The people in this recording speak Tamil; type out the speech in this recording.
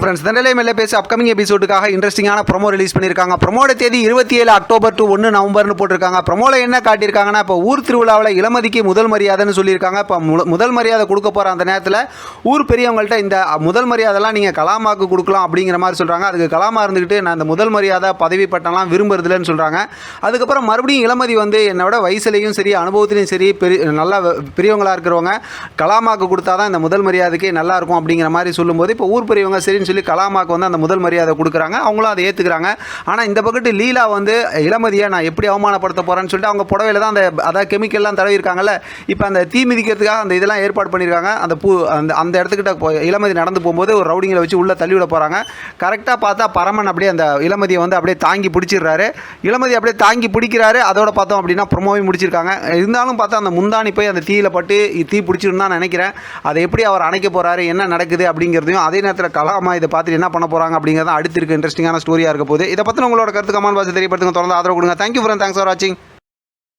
ஃப்ரெண்ட்ஸ் தண்டலை மேலே பேசி அப்கமிங் எபிசோடுக்காக இன்ட்ரெஸ்டிங்கான ப்ரோமோ ரிலீஸ் பண்ணியிருக்காங்க. ப்ரொமோட தேதி இருபத்தி ஏழு அக்டோபர் டு ஒன்று நவம்பர்னு போட்டிருக்காங்க. ப்ரொமோவில் என்ன காட்டியிருக்காங்கன்னா இப்போ ஊர் திருவிழாவில் இளமதிக்கு முதல் மரியாதைன்னு சொல்லியிருக்காங்க. இப்போ மு- முதல் மரியாதை கொடுக்க போகிற அந்த நேரத்தில் ஊர் பெரியவங்கள்ட்ட இந்த முதல் மரியாதைலாம் நீங்கள் கலாமாக்கு கொடுக்கலாம் அப்படிங்கிற மாதிரி சொல்கிறாங்க அதுக்கு கலாமா இருந்துக்கிட்டு நான் அந்த முதல் மரியாதை பதவி பட்டம்லாம் விரும்புறதில்லன்னு சொல்கிறாங்க அதுக்கப்புறம் மறுபடியும் இளமதி வந்து என்னோட வயசுலேயும் சரி அனுபவத்திலையும் சரி பெரிய நல்லா பெரியவங்களாக இருக்கிறவங்க கலாமாக்கு கொடுத்தா தான் இந்த முதல் மரியாதைக்கு நல்லாயிருக்கும் அப்படிங்கிற மாதிரி சொல்லும்போது இப்போ ஊர் பெரியவங்க சரின்னு சொல்லி கலாமாக்கு வந்து அந்த முதல் மரியாதை கொடுக்குறாங்க. அவங்களும் அதை ஏற்றுக்கிறாங்க ஆனால் இந்த பக்கத்து லீலா வந்து இளமதியை நான் எப்படி அவமானப்படுத்த போகிறேன்னு சொல்லிட்டு அவங்க புடவையில் தான் அந்த அதாவது கெமிக்கல்லாம் தடவிருக்காங்கல்ல இப்போ அந்த தீ மிதிக்கிறதுக்காக அந்த இதெல்லாம் ஏற்பாடு பண்ணியிருக்காங்க அந்த பூ அந்த அந்த இடத்துக்கிட்ட இளமதி நடந்து போகும்போது ஒரு ரவுடிங்களை வச்சு உள்ளே தள்ளி விட போகிறாங்க கரெக்டாக பார்த்தா பரமன் அப்படியே அந்த இளமதியை வந்து அப்படியே தாங்கி பிடிச்சிடுறாரு. இளமதி அப்படியே தாங்கி பிடிக்கிறாரு. அதோட பார்த்தோம் அப்படின்னா ப்ரொமோவையும் முடிச்சிருக்காங்க. இருந்தாலும் பார்த்தா அந்த முந்தானி போய் அந்த தீயில் பட்டு தீ பிடிச்சிருந்தான் நினைக்கிறேன். அதை எப்படி அவர் அணைக்க போகிறாரு என்ன நடக்குது அப்படிங்கிறதையும் அதே நேரத்தில் கலாமா இதை பார்த்துட்டு என்ன பண்ண போகிறாங்க அப்படிங்கிறது அடுத்து இருக்க இன்ட்ரெஸ்டிங்கான ஸ்டோரியாக இருக்க போது இதை பற்றின உங்களோட கருத்து கமெண்ட் பாக்ஸ் தெரியப்படுத்துங்க. தொடர்ந்து ஆதரவு கொடுங்க. தேங்க்யூ ஃபார் தேங்க்ஸ் ஃபார் வாட்சிங்